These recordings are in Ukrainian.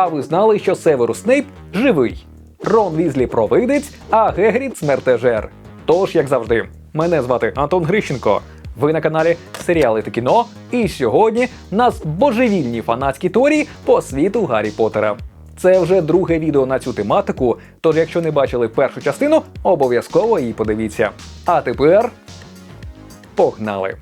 А ви знали, що Северус Снейп живий? Рон Візлі провидець, а Гегрід смертежер. Тож, як завжди, мене звати Антон Грищенко. Ви на каналі Серіали та кіно. І сьогодні нас божевільні фанатські теорії по світу Гаррі Поттера. Це вже друге відео на цю тематику. Тож, якщо не бачили першу частину, обов'язково її подивіться. А тепер погнали!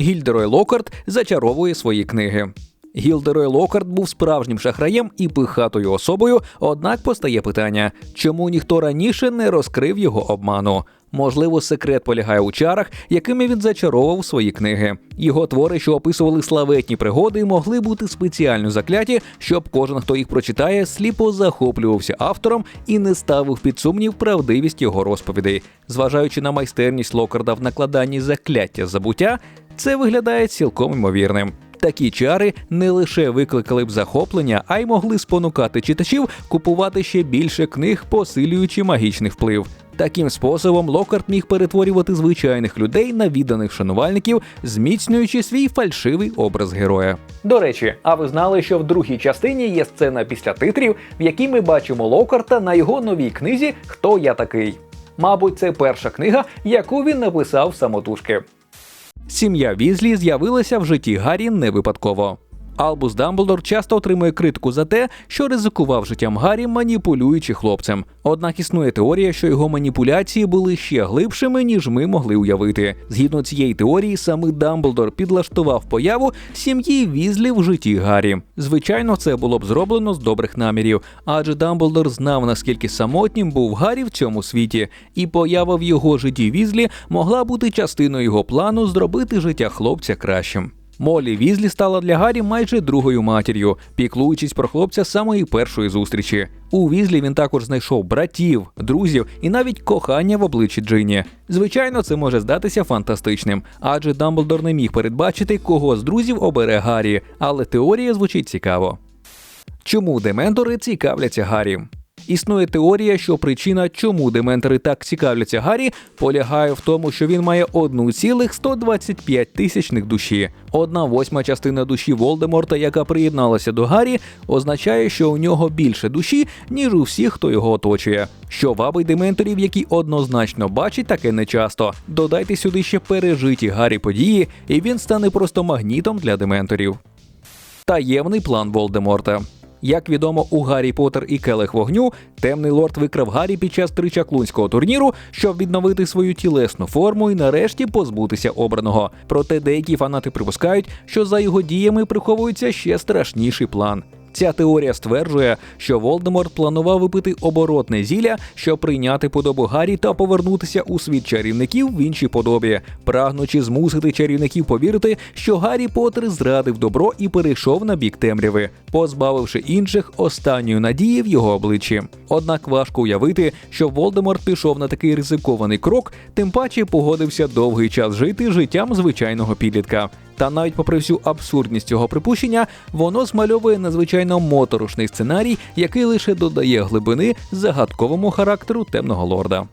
Гільдерой Локарт зачаровує свої книги. Гілдерой Локарт був справжнім шахраєм і пихатою особою, однак постає питання, чому ніхто раніше не розкрив його обману. Можливо, секрет полягає у чарах, якими він зачаровував свої книги. Його твори, що описували славетні пригоди, могли бути спеціально закляті, щоб кожен, хто їх прочитає, сліпо захоплювався автором і не ставив під сумнів правдивість його розповідей. Зважаючи на майстерність Локарда в накладанні закляття забуття, це виглядає цілком ймовірним. Такі чари не лише викликали б захоплення, а й могли спонукати читачів купувати ще більше книг, посилюючи магічний вплив. Таким способом Локарт міг перетворювати звичайних людей на відданих шанувальників, зміцнюючи свій фальшивий образ героя. До речі, а ви знали, що в другій частині є сцена після титрів, в якій ми бачимо Локарта на його новій книзі Хто я такий? Мабуть, це перша книга, яку він написав самотужки. Сім'я Візлі з'явилася в житті Гаррі не випадково. Албус Дамблдор часто отримує критику за те, що ризикував життям Гаррі, маніпулюючи хлопцем. Однак існує теорія, що його маніпуляції були ще глибшими, ніж ми могли уявити. Згідно цієї теорії, саме Дамблдор підлаштував появу сім'ї Візлі в житті Гаррі. Звичайно, це було б зроблено з добрих намірів, адже Дамблдор знав, наскільки самотнім був Гаррі в цьому світі, і поява в його житті Візлі могла бути частиною його плану зробити життя хлопця кращим. Молі Візлі стала для Гаррі майже другою матір'ю, піклуючись про хлопця з самої першої зустрічі. У Візлі він також знайшов братів, друзів і навіть кохання в обличчі Джині. Звичайно, це може здатися фантастичним, адже Дамблдор не міг передбачити, кого з друзів обере Гаррі, але теорія звучить цікаво. Чому дементори цікавляться Гаррі? Існує теорія, що причина, чому дементори так цікавляться Гаррі, полягає в тому, що він має 1,125 тисячних душі. Одна восьма частина душі Волдеморта, яка приєдналася до Гаррі, означає, що у нього більше душі, ніж у всіх, хто його оточує. Що вабить дементорів, які однозначно бачать таке нечасто. Додайте сюди ще пережиті Гаррі події, і він стане просто магнітом для дементорів. Таємний план Волдеморта. Як відомо, у Гаррі Поттер і Келих вогню темний лорд викрав Гаррі під час тричаклунського турніру, щоб відновити свою тілесну форму і нарешті позбутися обраного. Проте деякі фанати припускають, що за його діями приховується ще страшніший план. Ця теорія стверджує, що Волдеморт планував випити оборотне зілля, щоб прийняти подобу Гаррі та повернутися у світ чарівників в іншій подобі, прагнучи змусити чарівників повірити, що Гаррі Поттер зрадив добро і перейшов на бік темряви, позбавивши інших останньої надії в його обличчі. Однак важко уявити, що Волдеморт пішов на такий ризикований крок, тим паче погодився довгий час жити життям звичайного підлітка. Та навіть попри всю абсурдність цього припущення, воно змальовує надзвичайно моторошний сценарій, який лише додає глибини загадковому характеру темного лорда.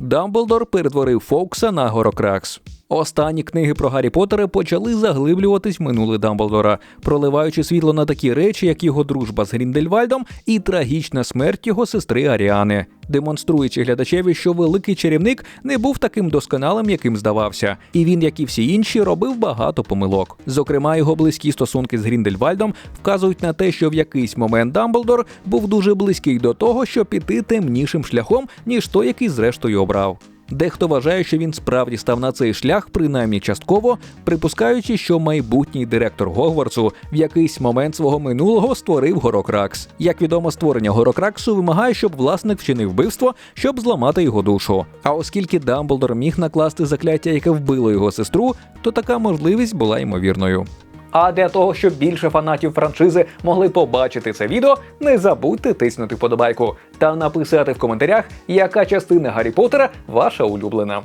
Дамблдор перетворив Фоукса на Горокракс. Останні книги про Гаррі Поттера почали заглиблюватись в минуле Дамблдора, проливаючи світло на такі речі, як його дружба з Гріндельвальдом і трагічна смерть його сестри Аріани, демонструючи глядачеві, що великий чарівник не був таким досконалим, яким здавався, і він, як і всі інші, робив багато помилок. Зокрема, його близькі стосунки з Гріндельвальдом вказують на те, що в якийсь момент Дамблдор був дуже близький до того, щоб піти темнішим шляхом, ніж той, який зрештою обрав. Дехто вважає, що він справді став на цей шлях, принаймні частково, припускаючи, що майбутній директор Гогвартсу в якийсь момент свого минулого створив Горокракс. Як відомо, створення Горокраксу вимагає, щоб власник вчинив вбивство, щоб зламати його душу. А оскільки Дамблдор міг накласти закляття, яке вбило його сестру, то така можливість була ймовірною. А для того, щоб більше фанатів франшизи могли побачити це відео, не забудьте тиснути вподобайку та написати в коментарях, яка частина Гаррі Поттера ваша улюблена.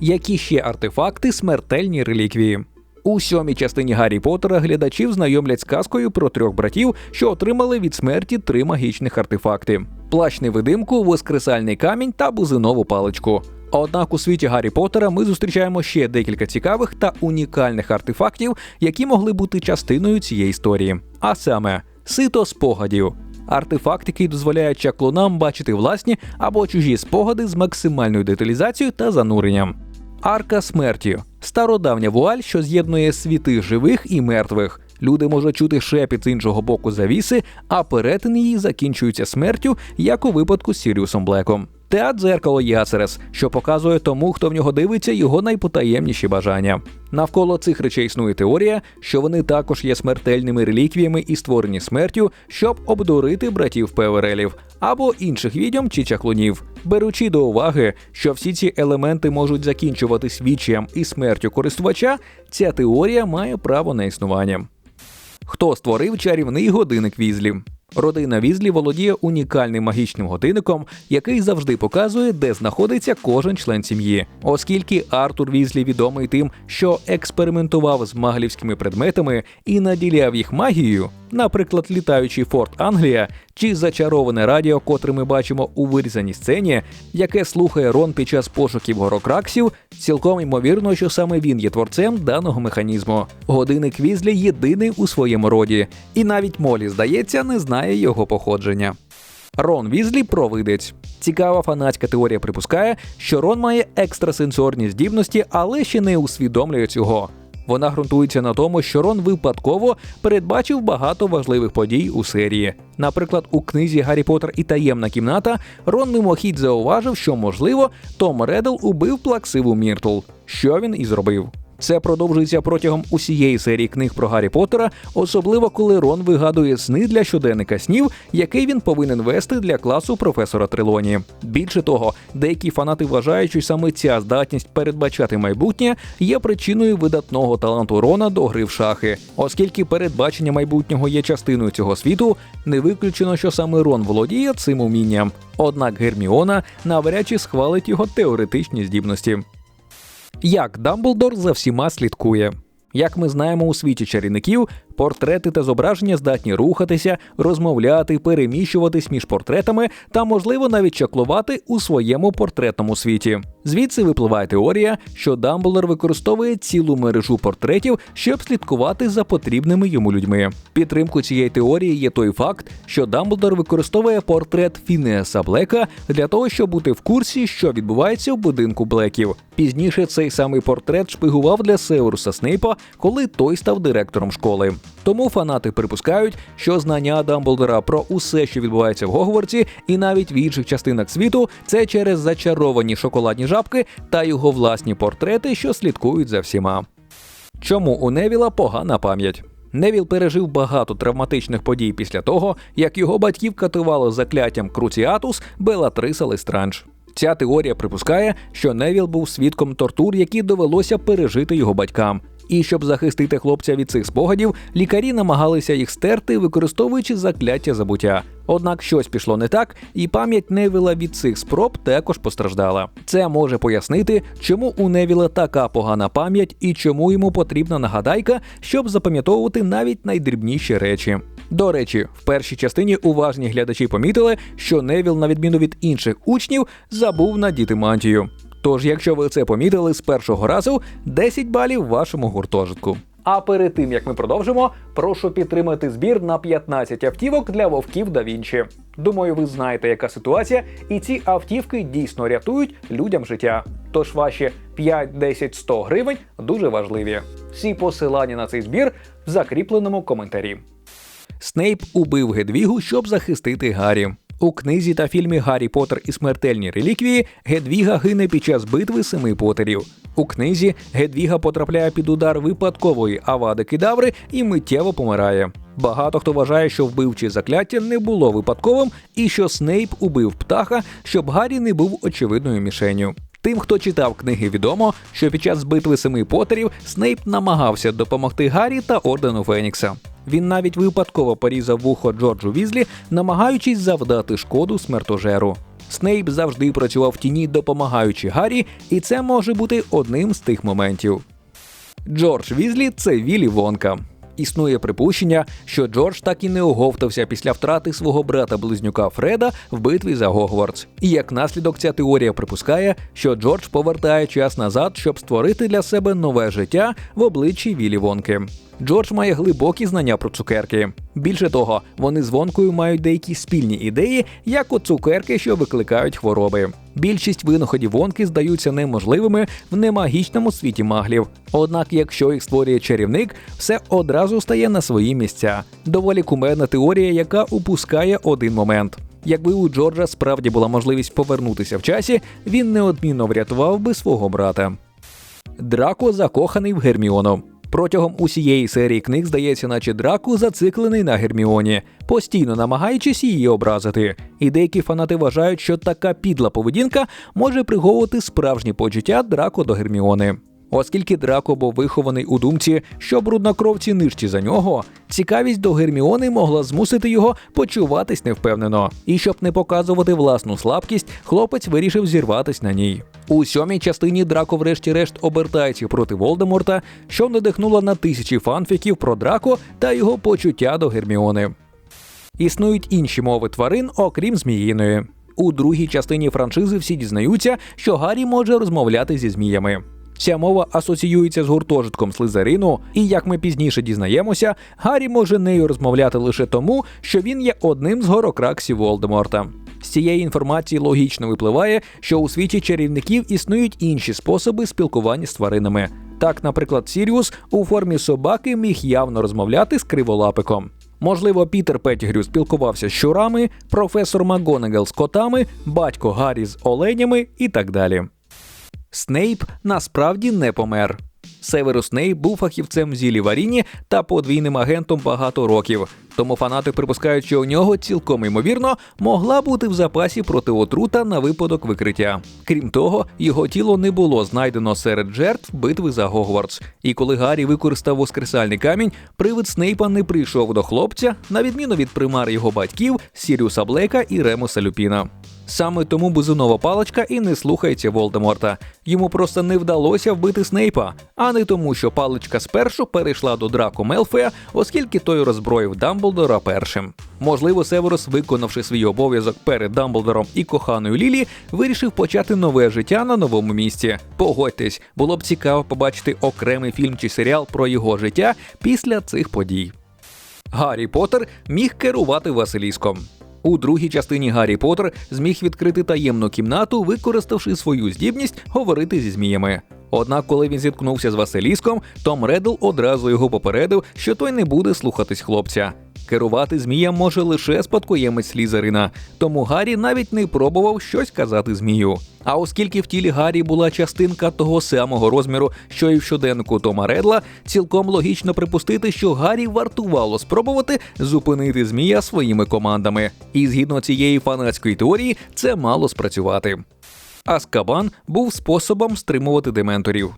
Які ще артефакти смертельні реліквії? У сьомій частині Гаррі Поттера глядачів знайомлять з казкою про трьох братів, що отримали від смерті три магічних артефакти: плащ невидимку, воскресальний камінь та бузинову паличку. Однак у світі Гаррі Поттера ми зустрічаємо ще декілька цікавих та унікальних артефактів, які могли бути частиною цієї історії. А саме сито спогадів. Артефакт, який дозволяє чаклунам бачити власні або чужі спогади з максимальною деталізацією та зануренням. Арка смерті стародавня вуаль, що з'єднує світи живих і мертвих. Люди можуть чути шепіт з іншого боку завіси, а перетин її закінчується смертю, як у випадку з Сіріусом Блеком. Та дзеркало Яцерес, що показує тому, хто в нього дивиться, його найпотаємніші бажання. Навколо цих речей існує теорія, що вони також є смертельними реліквіями і створені смертю, щоб обдурити братів Певерелів або інших відьом чи чаклунів. Беручи до уваги, що всі ці елементи можуть закінчуватись вічієм і смертю користувача, ця теорія має право на існування. Хто створив чарівний годинник Візлі? Родина Візлі володіє унікальним магічним годинником, який завжди показує, де знаходиться кожен член сім'ї. Оскільки Артур Візлі відомий тим, що експериментував з маглівськими предметами і наділяв їх магією, наприклад, літаючий Форт Англія чи зачароване радіо, котре ми бачимо у вирізаній сцені, яке слухає Рон під час пошуків горокраксів, цілком ймовірно, що саме він є творцем даного механізму. Годинник Візлі єдиний у своєму роді, і навіть Молі, здається, не знає його походження. Рон Візлі провидець. Цікава фанатська теорія припускає, що Рон має екстрасенсорні здібності, але ще не усвідомлює цього. Вона ґрунтується на тому, що Рон випадково передбачив багато важливих подій у серії. Наприклад, у книзі Гаррі Поттер і таємна кімната Рон мимохідь зауважив, що можливо Том Реддл убив плаксиву Міртл, що він і зробив. Це продовжується протягом усієї серії книг про Гаррі Поттера, особливо коли Рон вигадує сни для щоденника снів, який він повинен вести для класу професора Трелоні. Більше того, деякі фанати вважають, що саме ця здатність передбачати майбутнє є причиною видатного таланту Рона до гри в шахи, оскільки передбачення майбутнього є частиною цього світу, не виключено, що саме Рон володіє цим умінням. Однак Герміона навряд чи схвалить його теоретичні здібності. Як Дамблдор за всіма слідкує? Як ми знаємо у світі чарівників, портрети та зображення здатні рухатися, розмовляти, переміщуватись між портретами та, можливо, навіть чаклувати у своєму портретному світі. Звідси випливає теорія, що Дамблдор використовує цілу мережу портретів, щоб слідкувати за потрібними йому людьми. Підтримку цієї теорії є той факт, що Дамблдор використовує портрет Фінеса Блека для того, щоб бути в курсі, що відбувається в будинку Блеків. Пізніше цей самий портрет шпигував для Северуса Снейпа, коли той став директором школи. Тому фанати припускають, що знання Дамблдора про усе, що відбувається в Гогвартсі, і навіть в інших частинах світу, це через зачаровані шоколадні жабки та його власні портрети, що слідкують за всіма. Чому у Невіла погана пам'ять? Невіл пережив багато травматичних подій після того, як його батьків катувало закляттям Круціатус Белатриса Лестранж. Ця теорія припускає, що Невіл був свідком тортур, які довелося пережити його батькам. І щоб захистити хлопця від цих спогадів, лікарі намагалися їх стерти, використовуючи закляття забуття. Однак щось пішло не так, і пам'ять Невіла від цих спроб також постраждала. Це може пояснити, чому у Невіла така погана пам'ять і чому йому потрібна нагадайка, щоб запам'ятовувати навіть найдрібніші речі. До речі, в першій частині уважні глядачі помітили, що Невіл, на відміну від інших учнів, забув надіти мантію. Тож, якщо ви це помітили з першого разу, 10 балів вашому гуртожитку. А перед тим як ми продовжимо, прошу підтримати збір на 15 автівок для вовків да Вінчі. Думаю, ви знаєте, яка ситуація, і ці автівки дійсно рятують людям життя. Тож ваші 5, 10, 100 гривень дуже важливі. Всі посилання на цей збір в закріпленому коментарі. Снейп убив Гедвігу, щоб захистити Гаррі. У книзі та фільмі Гаррі Поттер і смертельні реліквії Гедвіга гине під час битви семи потерів. У книзі Гедвіга потрапляє під удар випадкової авади кедаври і миттєво помирає. Багато хто вважає, що вбивче закляття не було випадковим і що Снейп убив птаха, щоб Гаррі не був очевидною мішенню. Тим, хто читав книги, відомо, що під час битви семи потерів Снейп намагався допомогти Гаррі та ордену Фенікса. Він навіть випадково порізав вухо Джорджу Візлі, намагаючись завдати шкоду смертожеру. Снейп завжди працював в тіні, допомагаючи Гаррі, і це може бути одним з тих моментів. Джордж Візлі це Вілі Вонка. Існує припущення, що Джордж так і не оговтався після втрати свого брата-близнюка Фреда в битві за Гогвартс. І як наслідок ця теорія припускає, що Джордж повертає час назад, щоб створити для себе нове життя в обличчі Вілі Вонки. Джордж має глибокі знання про цукерки. Більше того, вони з вонкою мають деякі спільні ідеї, як от цукерки, що викликають хвороби. Більшість винаходів вонки здаються неможливими в немагічному світі маглів. Однак, якщо їх створює чарівник, все одразу стає на свої місця. Доволі кумедна теорія, яка упускає один момент. Якби у Джорджа справді була можливість повернутися в часі, він неодмінно врятував би свого брата. Драко закоханий в Герміону. Протягом усієї серії книг здається, наче Драко зациклений на Герміоні, постійно намагаючись її образити. І деякі фанати вважають, що така підла поведінка може приговувати справжні почуття Драко до Герміони. Оскільки Драко був вихований у думці, що бруднокровці нижчі за нього, цікавість до Герміони могла змусити його почуватись невпевнено. І щоб не показувати власну слабкість, хлопець вирішив зірватись на ній. У сьомій частині Драко, врешті-решт, обертається проти Волдеморта, що надихнуло на тисячі фанфіків про Драко та його почуття до Герміони. Існують інші мови тварин, окрім зміїної. У другій частині франшизи всі дізнаються, що Гаррі може розмовляти зі зміями. Ця мова асоціюється з гуртожитком Слизерину, і як ми пізніше дізнаємося, Гаррі може нею розмовляти лише тому, що він є одним з горокраксів Волдеморта. З цієї інформації логічно випливає, що у світі чарівників існують інші способи спілкування з тваринами. Так, наприклад, Сіріус у формі собаки міг явно розмовляти з криволапиком. Можливо, Пітер Петтігрю спілкувався з щурами, професор Макгонагал з котами, батько Гаррі з оленями і так далі. Снейп насправді не помер. Северус Снейп був фахівцем зілі варіні та подвійним агентом багато років. Тому фанати припускають, що у нього цілком ймовірно могла бути в запасі протиотрута на випадок викриття. Крім того, його тіло не було знайдено серед жертв битви за Гогвартс. І коли Гаррі використав воскресальний камінь, привид Снейпа не прийшов до хлопця, на відміну від примар його батьків Сіріуса Блейка і Ремуса Люпіна. Саме тому бузунова паличка і не слухається Волдеморта. Йому просто не вдалося вбити Снейпа, а не тому, що паличка спершу перейшла до Драко Мелфея, оскільки той роззброїв Дамблдора першим. Можливо, Северус, виконавши свій обов'язок перед Дамблдором і коханою Лілі, вирішив почати нове життя на новому місці. Погодьтесь, було б цікаво побачити окремий фільм чи серіал про його життя після цих подій. Гаррі Поттер міг керувати Василіском. У другій частині Гаррі Поттер зміг відкрити таємну кімнату, використавши свою здібність говорити зі зміями. Однак, коли він зіткнувся з Василіском, Том Реддл одразу його попередив, що той не буде слухатись хлопця. Керувати зміям може лише спадкоємець Слізерина, тому Гаррі навіть не пробував щось казати змію. А оскільки в тілі Гаррі була частинка того самого розміру, що і в щоденнику Тома Редла, цілком логічно припустити, що Гаррі вартувало спробувати зупинити змія своїми командами. І згідно цієї фанатської теорії, це мало спрацювати. Аскабан був способом стримувати дементорів.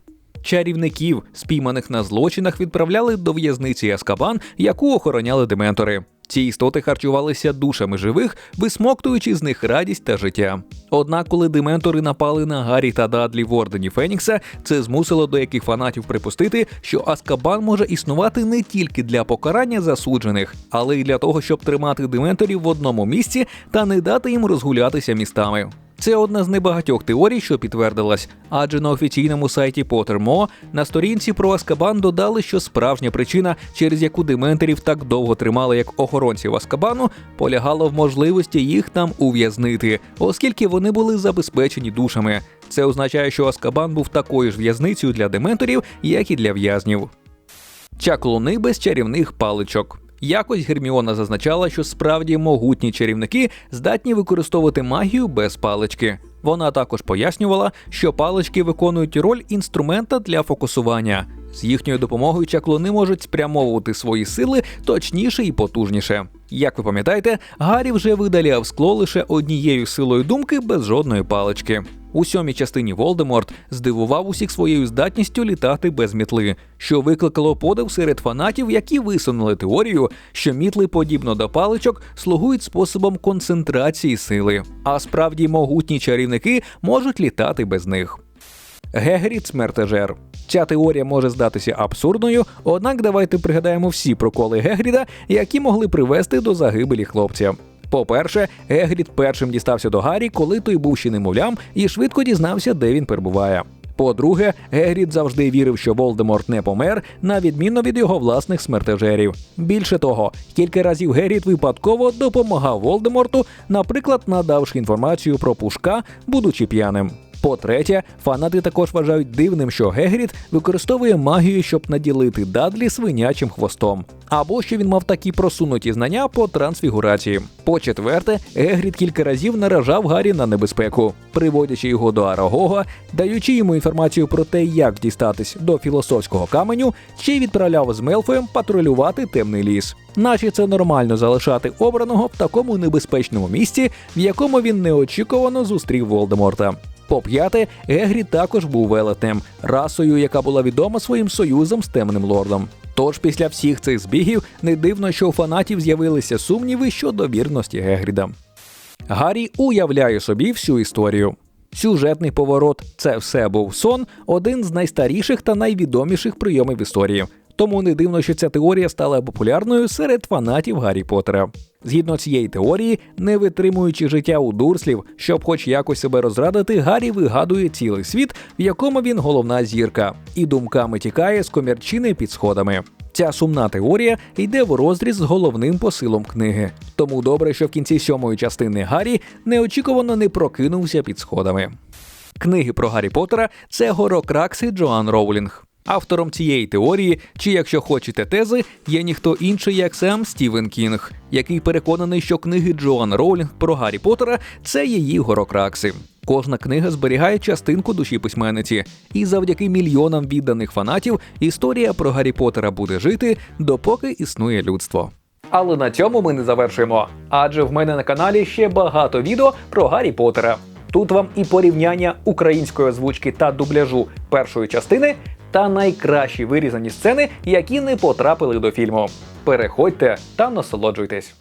Чарівників, спійманих на злочинах, відправляли до в'язниці Аскабан, яку охороняли дементори. Ці істоти харчувалися душами живих, висмоктуючи з них радість та життя. Однак, коли дементори напали на Гаррі та Дадлі в Ордені Фенікса, це змусило деяких фанатів припустити, що Аскабан може існувати не тільки для покарання засуджених, але й для того, щоб тримати дементорів в одному місці та не дати їм розгулятися містами. Це одна з небагатьох теорій, що підтвердилась, адже на офіційному сайті Pottermore на сторінці про Аскабан додали, що справжня причина, через яку дементорів так довго тримали як охоронців Аскабану, полягала в можливості їх там ув'язнити, оскільки вони були забезпечені душами. Це означає, що Аскабан був такою ж в'язницею для дементорів, як і для в'язнів. Чаклуни без чарівних паличок. Якось Герміона зазначала, що справді могутні чарівники здатні використовувати магію без палички. Вона також пояснювала, що палички виконують роль інструмента для фокусування. З їхньою допомогою чаклуни можуть спрямовувати свої сили точніше і потужніше. Як ви пам'ятаєте, Гаррі вже видаляв скло лише однією силою думки без жодної палички. У сьомій частині Волдеморт здивував усіх своєю здатністю літати без мітли, що викликало подив серед фанатів, які висунули теорію, що мітли, подібно до паличок, слугують способом концентрації сили, а справді могутні чарівники можуть літати без них. Гегрід смертежер. Ця теорія може здатися абсурдною, однак давайте пригадаємо всі проколи Гегріда, які могли привести до загибелі хлопця. По-перше, Гегрід першим дістався до Гаррі, коли той був ще немовлям, і швидко дізнався, де він перебуває. По-друге, Гегрід завжди вірив, що Волдеморт не помер, на відміну від його власних смертежерів. Більше того, кілька разів Гегрід випадково допомагав Волдеморту, наприклад, надавши інформацію про пушка, будучи п'яним. По-третє, фанати також вважають дивним, що Гегрід використовує магію, щоб наділити Дадлі свинячим хвостом, або що він мав такі просунуті знання по трансфігурації. По-четверте, Гегрід кілька разів наражав Гаррі на небезпеку, приводячи його до Арагога, даючи йому інформацію про те, як дістатись до філософського каменю, чи відправляв з Мелфоєм патрулювати темний ліс. Наче це нормально залишати обраного в такому небезпечному місці, в якому він неочікувано зустрів Волдеморта. По п'яте, Гегрі також був велетнем, расою, яка була відома своїм союзом з темним лордом. Тож після всіх цих збігів не дивно, що у фанатів з'явилися сумніви щодо вірності Гегріда. Гаррі уявляє собі всю історію. Сюжетний поворот це все був сон, один з найстаріших та найвідоміших прийомів історії. Тому не дивно, що ця теорія стала популярною серед фанатів Гаррі Поттера. Згідно цієї теорії, не витримуючи життя у дурслів, щоб хоч якось себе розрадити, Гаррі вигадує цілий світ, в якому він головна зірка, і думками тікає з комірчини під сходами. Ця сумна теорія йде в розріз з головним посилом книги. Тому добре, що в кінці сьомої частини Гаррі неочікувано не прокинувся під сходами. Книги про Гаррі Поттера – це горокракси Джоан Роулінг. Автором цієї теорії, чи якщо хочете тези, є ніхто інший, як сам Стівен Кінг, який переконаний, що книги Джоан Роулінг про Гаррі Поттера – це її горокракси. Кожна книга зберігає частинку душі письменниці, і завдяки мільйонам відданих фанатів історія про Гаррі Поттера буде жити, допоки існує людство. Але на цьому ми не завершуємо. Адже в мене на каналі ще багато відео про Гаррі Поттера. Тут вам і порівняння української озвучки та дубляжу першої частини, та найкращі вирізані сцени, які не потрапили до фільму. Переходьте та насолоджуйтесь.